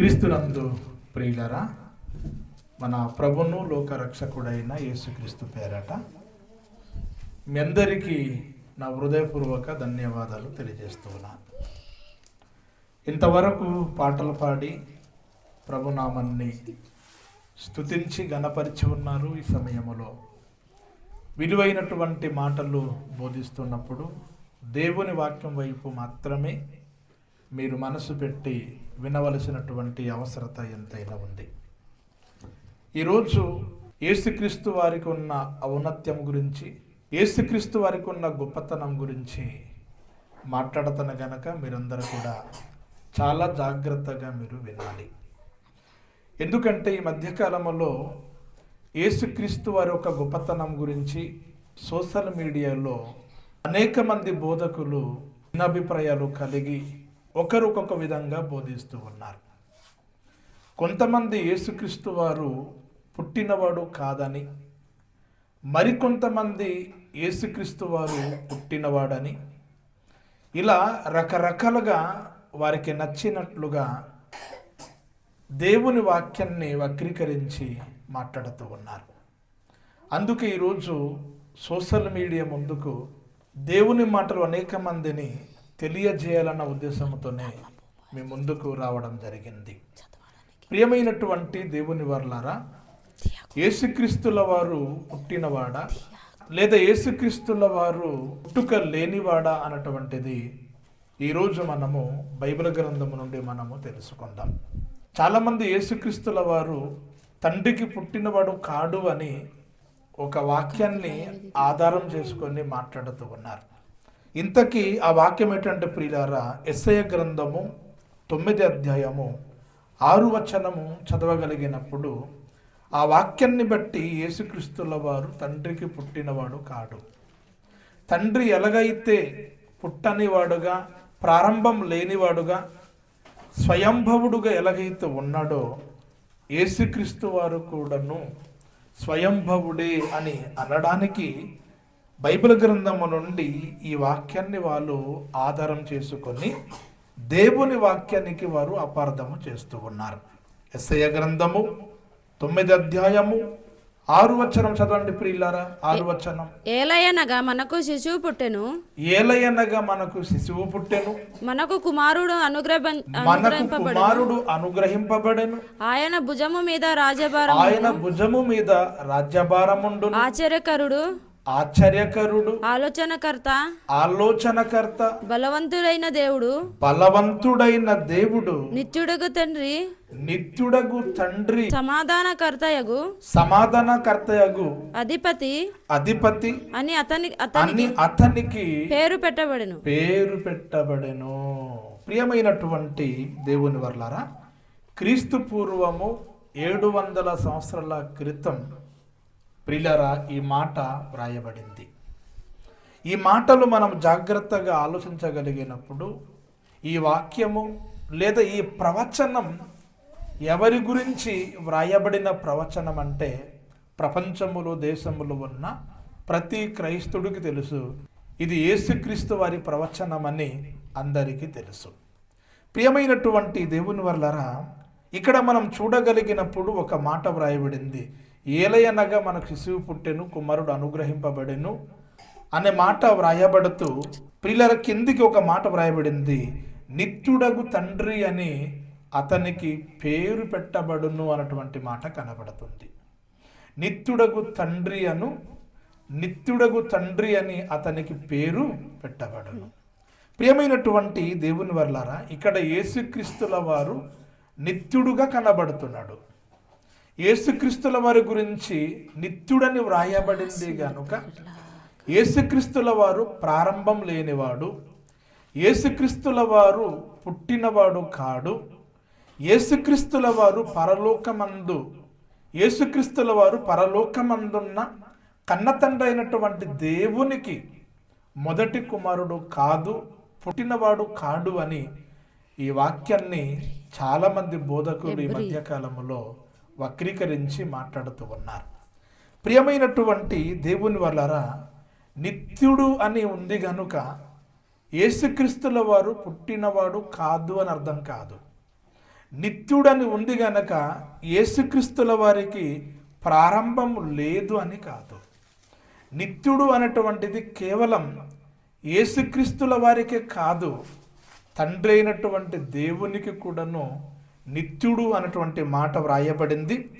క్రీస్తునందు ప్రియులరా మన ప్రభును లోకరక్షకుడైన యేసుక్రీస్తు పేరట మీ అందరికీ నా హృదయపూర్వక ధన్యవాదాలు తెలియజేస్తున్నా. ఇంతవరకు పాటలు పాడి ప్రభునామాన్ని స్తుతించి గణపరిచి ఉన్నారు ఈ సమయంలో విలువైనటువంటి మాటలు బోధిస్తున్నప్పుడు దేవుని వాక్యం వైపు మాత్రమే మీరు మనసు పెట్టి వినవలసినటువంటి అవసరత ఎంతైనా ఉంది. ఈరోజు ఏసుక్రీస్తు వారికి ఉన్న ఔన్నత్యం గురించి ఏసుక్రీస్తు వారికి ఉన్న గొప్పతనం గురించి మాట్లాడుతున్న గనక మీరందరూ కూడా చాలా జాగ్రత్తగా మీరు వినాలి. ఎందుకంటే ఈ మధ్యకాలంలో ఏసుక్రీస్తు వారి యొక్క గొప్పతనం గురించి సోషల్ మీడియాలో అనేక మంది బోధకులు భిన్నాభిప్రాయాలు కలిగి ఒకరికొక విధంగా బోధిస్తూ ఉన్నారు. కొంతమంది యేసుక్రీస్తు వారు పుట్టినవాడు కాదని మరికొంతమంది యేసుక్రీస్తు వారు పుట్టినవాడని ఇలా రకరకాలుగా వారికి నచ్చినట్లుగా దేవుని వాక్యాన్ని వక్రీకరించి మాట్లాడుతూ ఉన్నారు. అందుకే ఈరోజు సోషల్ మీడియా ముందుకు దేవుని మాటలు అనేక మందిని తెలియజేయాలన్న ఉద్దేశంతోనే మీ ముందుకు రావడం జరిగింది. ప్రియమైనటువంటి దేవుని వర్లారా ఏసుక్రీస్తుల వారు పుట్టినవాడా లేదా ఏసుక్రీస్తుల వారు పుట్టుక లేనివాడా అన్నటువంటిది ఈరోజు మనము బైబిల్ గ్రంథం నుండి మనము తెలుసుకుందాం. చాలామంది యేసుక్రీస్తుల వారు తండ్రికి పుట్టినవాడు కాడు అని ఒక వాక్యాన్ని ఆధారం చేసుకొని మాట్లాడుతూ ఉన్నారు. ఇంతకీ ఆ వాక్యం ఏంటంటే ప్రియులారా ఎస్ఐ గ్రంథము తొమ్మిది అధ్యాయము ఆరు వచనము చదవగలిగినప్పుడు ఆ వాక్యాన్ని బట్టి యేసుక్రీస్తుల వారు తండ్రికి పుట్టినవాడు కాడు. తండ్రి ఎలాగైతే పుట్టనివాడుగా ప్రారంభం లేనివాడుగా స్వయంభవుడుగా ఎలాగైతే ఉన్నాడో యేసుక్రీస్తు వారు కూడాను స్వయంభవుడే అని అనడానికి బైబిల్ గ్రంథము నుండి ఈ వాక్యాన్ని వాళ్ళు ఆధారం చేసుకొని దేవుని వాక్యానికి వారు అపార్థము చేస్తూ ఉన్నారు. ఎస్ఐ గ్రంథము తొమ్మిది అధ్యాయము ఆరు వచనం చదవండి ప్రియులారా ఆరు వచనం. ఏలయనగా మనకు శిశువు పుట్టెను. ఏలయనగా మనకు శిశువు పుట్టెను. మనకు కుమారుడు అనుగ్రహ మనకు కుమారుడు అనుగ్రహింపబడెను. ఆయన భుజము మీద రాజభారం ఆయన భుజము మీద రాజ్యభారముండు ఆశ్చర్యకరుడు ఆశ్చర్యకరుడు ఆలోచనకర్త ఆలోచనకర్త బలవంతుడైన దేవుడు బలవంతుడైన దేవుడు నిత్యుడగు తండ్రి నిత్యుడగు తండ్రి సమాధానకర్తయగు సమాధానకర్తయగు అధిపతి అధిపతి అని అతని అతనికి పేరు పెట్టబడెను. పేరు పెట్టబడెను. ప్రియమైనటువంటి దేవుని వర్లారా క్రీస్తు పూర్వము ఏడు వందల సంవత్సరాల క్రితం ప్రిలరా ఈ మాట వ్రాయబడింది. ఈ మాటలు మనం జాగ్రత్తగా ఆలోచించగలిగినప్పుడు ఈ వాక్యము లేదా ఈ ప్రవచనం ఎవరి గురించి వ్రాయబడిన ప్రవచనం అంటే ప్రపంచములో దేశములో ఉన్న ప్రతి క్రైస్తుడికి తెలుసు. ఇది యేసుక్రీస్తు వారి ప్రవచనమని అందరికీ తెలుసు. ప్రియమైనటువంటి దేవుని వల్లరా ఇక్కడ మనం చూడగలిగినప్పుడు ఒక మాట వ్రాయబడింది. ఏలయనగా మనకు శిశువు పుట్టెను కుమారుడు అనుగ్రహింపబడెను అనే మాట వ్రాయబడుతూ ప్రియుల కిందికి ఒక మాట వ్రాయబడింది. నిత్యుడగు తండ్రి అని అతనికి పేరు పెట్టబడును అన్నటువంటి మాట కనబడుతుంది. నిత్యుడగు తండ్రి అను నిత్యుడగు తండ్రి అని అతనికి పేరు పెట్టబడును. ప్రియమైనటువంటి దేవుని వర్లారా ఇక్కడ యేసుక్రీస్తుల వారు నిత్యుడుగా కనబడుతున్నాడు. యేసుక్రీస్తుల వారి గురించి నిత్యుడని వ్రాయబడింది గనుక యేసుక్రీస్తుల వారు ప్రారంభం లేనివాడు యేసుక్రీస్తుల వారు పుట్టినవాడు కాడు యేసుక్రీస్తుల వారు పరలోకమందు యేసుక్రీస్తుల వారు పరలోకమందున్న కన్నతండ్రి అయినటువంటి దేవునికి మొదటి కుమారుడు కాదు పుట్టినవాడు కాడు అని ఈ వాక్యాన్ని చాలామంది బోధకులు ఈ మధ్యకాలంలో వక్రీకరించి మాట్లాడుతూ ఉన్నారు. ప్రియమైనటువంటి దేవుని వల్లరా నిత్యుడు అని ఉంది గనుక యేసుక్రీస్తుల వారు పుట్టినవాడు కాదు అని అర్థం కాదు. నిత్యుడని ఉంది గనక యేసుక్రీస్తుల వారికి ప్రారంభం లేదు అని కాదు. నిత్యుడు అనేటువంటిది కేవలం యేసుక్రీస్తుల వారికే కాదు తండ్రి అయినటువంటి దేవునికి కూడాను నిత్యుడు అనేటువంటి మాట వ్రాయబడింది.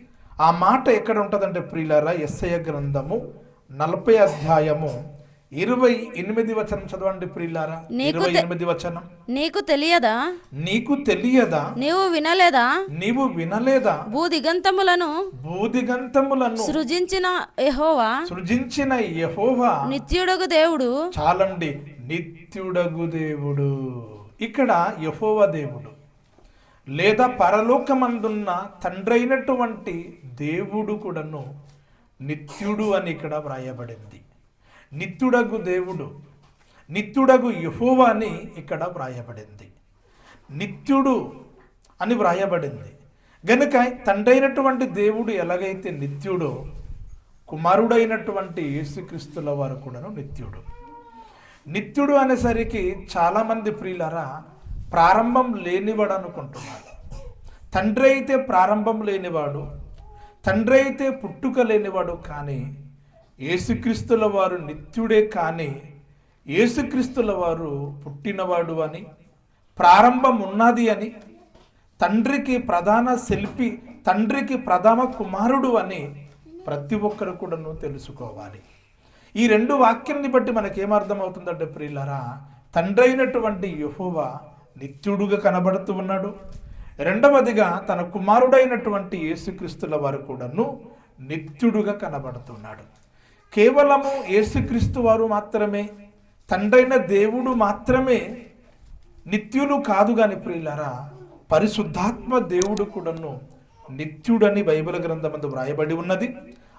ఆ మాట ఎక్కడ ఉంటుందంటే ప్రియులారా ఎస్ఐ గ్రంథము నలభై అధ్యాయము ఇరవై ఎనిమిది వచనం చదవండి ప్రియులారా. నీకు ఇరవై ఎనిమిది వచనం. నీకు తెలియదా? నీకు తెలియదా? నీవు వినలేదా? నీవు వినలేదా? భూదిగంతములను బూదిగంతములను సృజించిన యెహోవా సృజించిన యెహోవా నిత్యుడగు దేవుడు. చాలండి నిత్యుడగు దేవుడు. ఇక్కడ యహోవ దేవుడు. లేదా పరలోకమందున్న తండ్రైనటువంటి దేవుడు కూడాను నిత్యుడు అని ఇక్కడ వ్రాయబడింది. నిత్యుడగు దేవుడు నిత్యుడగు యహోవా అని ఇక్కడ వ్రాయబడింది. నిత్యుడు అని వ్రాయబడింది. గనుక తండ్రైనటువంటి దేవుడు ఎలాగైతే నిత్యుడో కుమారుడైనటువంటి యేసుక్రీస్తుల వారు కూడాను నిత్యుడు. నిత్యుడు అనేసరికి చాలామంది ప్రియులరా ప్రారంభం లేనివాడు అనుకుంటున్నాడు తండ్రి అయితే ప్రారంభం లేనివాడు తండ్రి అయితే పుట్టుక లేనివాడు కానీ ఏసుక్రీస్తుల వారు నిత్యుడే కానీ ఏసుక్రీస్తుల వారు పుట్టినవాడు అని ప్రారంభం ఉన్నది అని తండ్రికి ప్రధాన శిల్పి తండ్రికి ప్రథమ కుమారుడు అని ప్రతి ఒక్కరు కూడాను తెలుసుకోవాలి. ఈ రెండు వాక్యాన్ని బట్టి మనకేమర్థమవుతుందంటే ప్రియులరా తండ్రి అయినటువంటి యహోవా నిత్యుడుగా కనబడుతూ ఉన్నాడు. రెండవదిగా తన కుమారుడైనటువంటి యేసుక్రీస్తుల వారు కూడాను నిత్యుడుగా కనబడుతున్నాడు కేవలము యేసుక్రీస్తు వారు మాత్రమే తండ్రైన దేవుడు మాత్రమే నిత్యులు కాదు కాని ప్రియులారా పరిశుద్ధాత్మ దేవుడు కూడాను నిత్యుడని బైబిల్ గ్రంథమందు వ్రాయబడి ఉన్నది.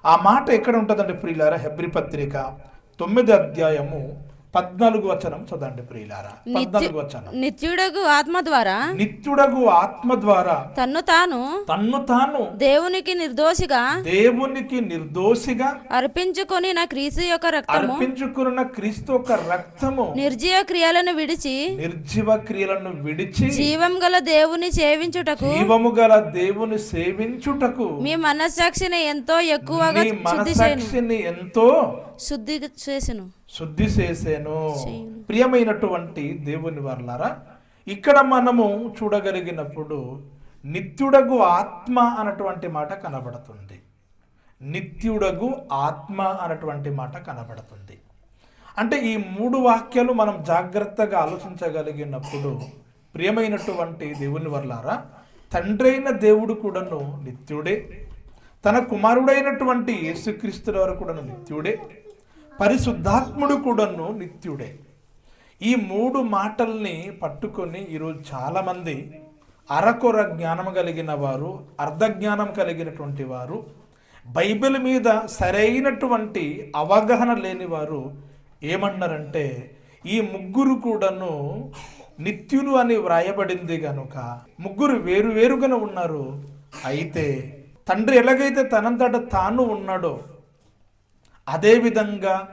ఆ మాట ఎక్కడ ఉంటుందంటే ప్రియులారా? హెబ్రి పత్రిక తొమ్మిది అధ్యాయము పద్నాలుగు వచనం చదండి ప్రియులారా. పద్నాలుగు వచనం. నిత్యుడగు ఆత్మ ద్వారా నిత్యుడగు ఆత్మ ద్వారా తన్ను తాను తన్ను తాను దేవునికి నిర్దోషిగా దేవునికి నిర్దోషిగా అర్పించుకొని నా క్రీస్తు యొక్క రక్తము అర్పించుకున్న క్రీస్తు యొక్క రక్తము నిర్జీవ క్రియలను విడిచి నిర్జీవ క్రియలను విడిచి జీవం గల దేవుని సేవించుటకు జీవము గల దేవుని సేవించుటకు మీ మనస్సాక్షిని ఎంతో ఎక్కువగా నీ శుద్ధి చేయను. మనసాక్షిని ఎంతో శుద్ధి చేసెను. శుద్ధి చేసేను. ప్రియమైనటువంటి దేవుని వర్లారా ఇక్కడ మనము చూడగలిగినప్పుడు నిత్యుడగు ఆత్మ అన్నటువంటి మాట కనబడుతుంది. నిత్యుడగు ఆత్మ అన్నటువంటి మాట కనబడుతుంది. అంటే ఈ మూడు వాక్యాలు మనం జాగ్రత్తగా ఆలోచించగలిగినప్పుడు ప్రియమైనటువంటి దేవుని వర్లారా తండ్రైన దేవుడు కూడాను నిత్యుడే. తన కుమారుడైనటువంటి యేసుక్రీస్తుల వారు కూడాను నిత్యుడే. పరిశుద్ధాత్ముడు కూడాను నిత్యుడే. ఈ మూడు మాటల్ని పట్టుకొని ఈరోజు చాలామంది అరకొర జ్ఞానం కలిగిన వారు అర్ధజ్ఞానం కలిగినటువంటి వారు బైబిల్ మీద సరైనటువంటి అవగాహన లేని వారు ఏమన్నారంటే ఈ ముగ్గురు కూడాను నిత్యులు అని వ్రాయబడింది గనుక ముగ్గురు వేరు వేరుగానే ఉన్నారు. అయితే తండ్రి ఎలాగైతే తనంతట తాను ఉన్నాడో అదేవిధంగా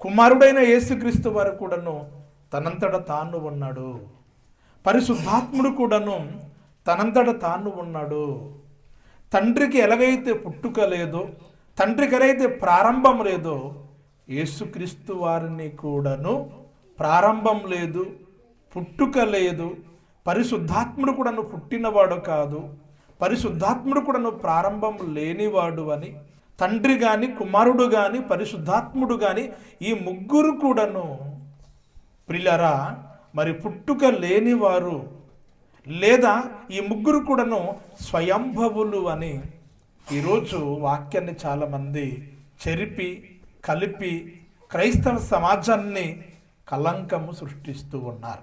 కుమారుడైన యేసుక్రీస్తు వారు కూడాను తనంతట తాను ఉన్నాడు. పరిశుద్ధాత్ముడు కూడాను తనంతట తాను ఉన్నాడు. తండ్రికి ఎలాగైతే పుట్టుక లేదో తండ్రికి ఎలాగైతే ప్రారంభం లేదో యేసుక్రీస్తు వారిని కూడాను ప్రారంభం లేదు పుట్టుక లేదు. పరిశుద్ధాత్ముడు కూడాను పుట్టినవాడు కాదు. పరిశుద్ధాత్ముడు కూడాను ప్రారంభం లేనివాడు అని తండ్రి గాని కుమారుడు గాని పరిశుద్ధాత్ముడు గాని ఈ ముగ్గురు కూడాను ప్రిలరా మరి పుట్టుక లేనివారు లేదా ఈ ముగ్గురు కూడాను స్వయంభవులు అని ఈరోజు వాక్యాన్ని చాలామంది చెరిపి కలిపి క్రైస్తవ సమాజాన్ని కలంకము సృష్టిస్తూ ఉన్నారు.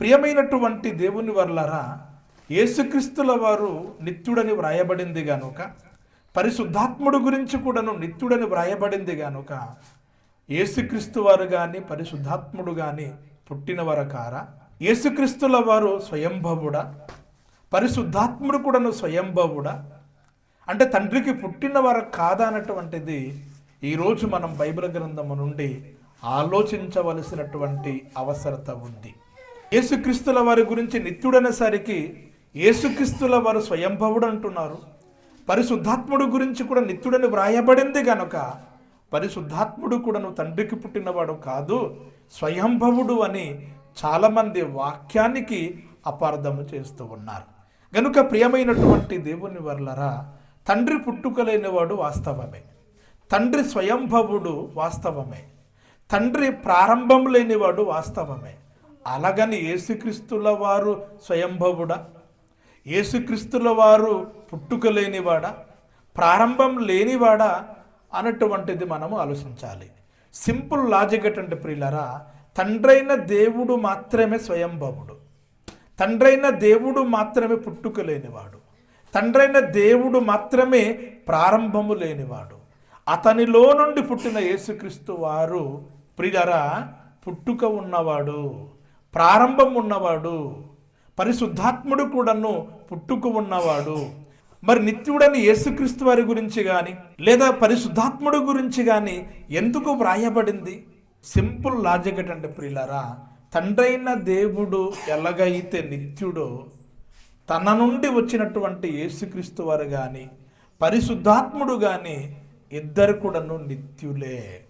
ప్రియమైనటువంటి దేవుని వర్లరా యేసుక్రీస్తుల వారు నిత్యుడని వ్రాయబడింది గనుక పరిశుద్ధాత్ముడు గురించి కూడాను నిత్యుడని వ్రాయబడింది గనుక యేసుక్రీస్తు వారు కానీ పరిశుద్ధాత్ముడు కానీ పుట్టినవారు కారా యేసుక్రీస్తుల వారు స్వయంభవుడా? పరిశుద్ధాత్ముడు కూడాను స్వయంభవుడా? అంటే తండ్రికి పుట్టినవారు కాదా అన్నటువంటిది ఈరోజు మనం బైబిల్ గ్రంథము నుండి ఆలోచించవలసినటువంటి అవసరత ఉంది. యేసుక్రీస్తుల వారి గురించి నిత్యుడనేసరికి యేసుక్రీస్తుల వారు స్వయంభవుడు అంటున్నారు. పరిశుద్ధాత్ముడు గురించి కూడా నిత్యుడని వ్రాయబడింది గనుక పరిశుద్ధాత్ముడు కూడాను తండ్రికి పుట్టినవాడు కాదు స్వయంభవుడు అని చాలామంది వాక్యానికి అపార్థము చేస్తూ ఉన్నారు. గనుక ప్రియమైనటువంటి దేవుని వర్లరా తండ్రి పుట్టుకలేనివాడు వాస్తవమే. తండ్రి స్వయంభవుడు వాస్తవమే. తండ్రి ప్రారంభం లేనివాడు వాస్తవమే. అలాగని యేసుక్రీస్తుల వారు స్వయంభవుడా? యేసుక్రీస్తుల వారు పుట్టుక లేనివాడా? ప్రారంభం లేనివాడా? అన్నటువంటిది మనము ఆలోచించాలి. సింపుల్ లాజిక్ అంటే ప్రియులరా తండ్రైన దేవుడు మాత్రమే స్వయంభవుడు. తండ్రైన దేవుడు మాత్రమే పుట్టుక లేనివాడు. తండ్రైన దేవుడు మాత్రమే ప్రారంభము లేనివాడు. అతనిలో నుండి పుట్టిన యేసుక్రీస్తు వారు ప్రియులరా పుట్టుక ఉన్నవాడు ప్రారంభం ఉన్నవాడు. పరిశుద్ధాత్ముడు కూడాను పుట్టుకు ఉన్నవాడు. మరి నిత్యుడని యేసుక్రీస్తు వారి గురించి కానీ లేదా పరిశుద్ధాత్ముడు గురించి కానీ ఎందుకు వ్రాయబడింది? సింపుల్ లాజిక్ అంటే ప్రియులరా తండ్రైన దేవుడు ఎలాగైతే నిత్యుడో తన నుండి వచ్చినటువంటి యేసుక్రీస్తు వారు కానీ పరిశుద్ధాత్ముడు కానీ ఇద్దరు కూడాను నిత్యులే.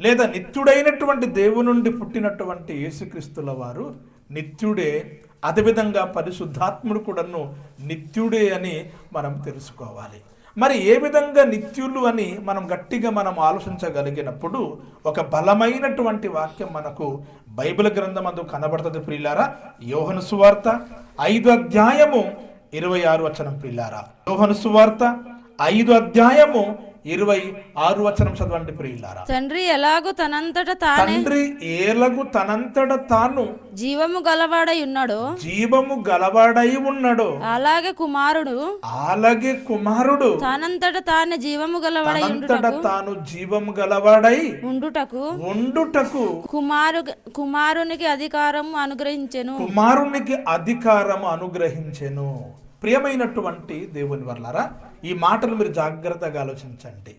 లేదా నిత్యుడైనటువంటి దేవు నుండి పుట్టినటువంటి యేసుక్రీస్తుల వారు నిత్యుడే అదేవిధంగా పరిశుద్ధాత్ముడు కూడాను నిత్యుడే అని మనం తెలుసుకోవాలి. మరి ఏ విధంగా నిత్యులు అని మనం గట్టిగా మనం ఆలోచించగలిగినప్పుడు ఒక బలమైనటువంటి వాక్యం మనకు బైబిల్ గ్రంథం అందు కనబడుతుంది ప్రియులారా? యోహను సువార్త ఐదు అధ్యాయము ఇరవై ఆరు వచనం ప్రియులారా. యోహను సువార్త ఐదు అధ్యాయము ఇరవై ఆరు వచనం చదవండి ప్రియులారా. తండ్రి ఎలాగూ తనంతట తానే తండ్రి ఏలగు తనంతట తాను జీవము గలవాడై ఉన్నాడో. జీవము గలవాడై ఉన్నాడు. అలాగే కుమారుడు అలాగే కుమారుడు తానంతట తానే జీవము గలవాడై తనంతట తాను జీవము గలవాడై ఉండుటకు ఉండుటకు కుమారు కుమారునికి అధికారం అనుగ్రహించెను. కుమారునికి అధికారము అనుగ్రహించెను. ప్రియమైనటువంటి దేవుని వర్లారా ఈ మాటలు మీరు జాగ్రత్తగా ఆలోచించండి.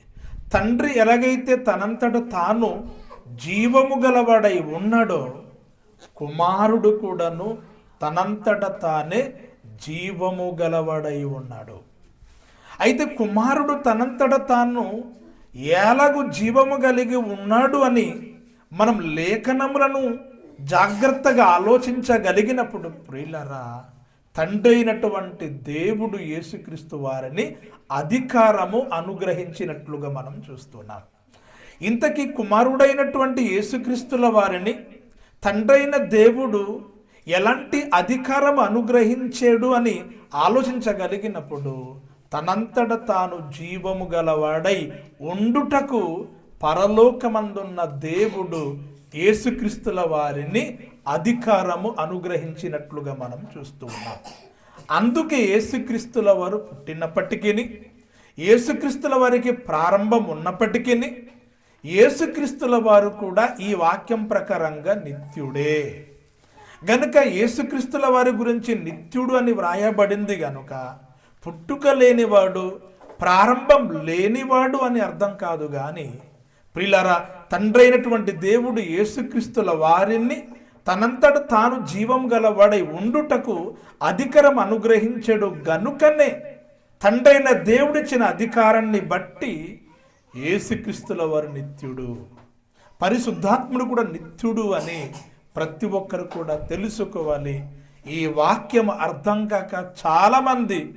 తండ్రి ఎలాగైతే తనంతట తాను జీవము గలవాడై ఉన్నాడో కుమారుడు కూడాను తనంతట తానే జీవము గలవాడై ఉన్నాడు. అయితే కుమారుడు తనంతట తాను ఎలాగూ జీవము కలిగి ఉన్నాడు అని మనం లేఖనములను జాగ్రత్తగా ఆలోచించగలిగినప్పుడు ప్రియులరా తండ్రైనటువంటి దేవుడు యేసుక్రీస్తు వారిని అధికారము అనుగ్రహించినట్లుగా మనం చూస్తున్నాం. ఇంతకీ కుమారుడైనటువంటి యేసుక్రీస్తుల వారిని తండ్రైన దేవుడు ఎలాంటి అధికారం అనుగ్రహించాడు అని ఆలోచించగలిగినప్పుడు తనంతట తాను జీవము గలవాడై ఉండుటకు పరలోకమందున్న దేవుడు యేసుక్రీస్తుల వారిని అధికారము అనుగ్రహించినట్లుగా మనం చూస్తూ ఉన్నాం. అందుకే యేసుక్రీస్తుల వారు పుట్టినప్పటికీ యేసుక్రీస్తుల వారికి ప్రారంభం ఉన్నప్పటికీ యేసుక్రీస్తుల వారు కూడా ఈ వాక్యం ప్రకారంగా నిత్యుడే. గనుక యేసుక్రీస్తుల వారి గురించి నిత్యుడు అని వ్రాయబడింది గనుక పుట్టుక లేనివాడు ప్రారంభం లేనివాడు అని అర్థం కాదు కానీ ప్రిలరా తండ్రైనటువంటి దేవుడు యేసుక్రీస్తుల వారిని తనంతట తాను జీవం గలవాడై ఉండుటకు అధికారం అనుగ్రహించడు గనుకనే తండ్రైన దేవుడిచ్చిన అధికారాన్ని బట్టి ఏసుక్రీస్తుల వారు నిత్యుడు. పరిశుద్ధాత్ముడు కూడా నిత్యుడు అని ప్రతి ఒక్కరు కూడా తెలుసుకోవాలి. ఈ వాక్యం అర్థం కాక చాలామంది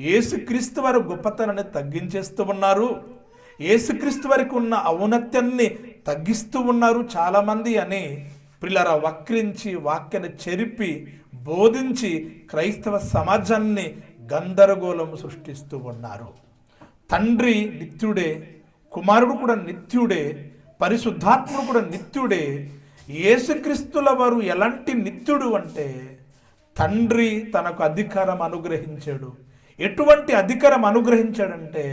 ఏసుక్రీస్తు వారి గొప్పతనాన్ని తగ్గించేస్తూ ఉన్నారు. ఏసుక్రీస్తు వరకు ఉన్న ఔన్నత్యాన్ని తగ్గిస్తూ ఉన్నారు చాలామంది అని పిల్లర వక్రించి వాక్యను చెరిపి బోధించి క్రైస్తవ సమాజాన్ని గందరగోళం సృష్టిస్తూ ఉన్నారు. తండ్రి నిత్యుడే కుమారుడు కూడా నిత్యుడే పరిశుద్ధాత్ముడు కూడా నిత్యుడే యేసుక్రీస్తుల వారు ఎలాంటి నిత్యుడు అంటే తండ్రి తనకు అధికారం అనుగ్రహించాడు. ఎటువంటి అధికారం అనుగ్రహించాడంటే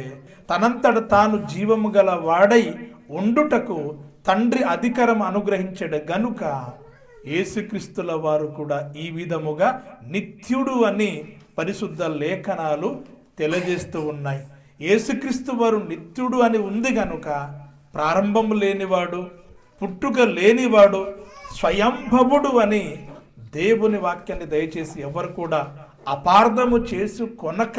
తనంతట తాను జీవము గల వాడై ఉండుటకు తండ్రి అధికారం అనుగ్రహించాడు. గనుక యేసుక్రీస్తుల వారు కూడా ఈ విధముగా నిత్యుడు అని పరిశుద్ధ లేఖనాలు తెలియజేస్తూ ఉన్నాయి. యేసుక్రీస్తు వారు నిత్యుడు అని ఉంది గనుక ప్రారంభం లేనివాడు పుట్టుక లేనివాడు స్వయంభవుడు అని దేవుని వాక్యాన్ని దయచేసి ఎవరు కూడా అపార్థము చేసు కొనక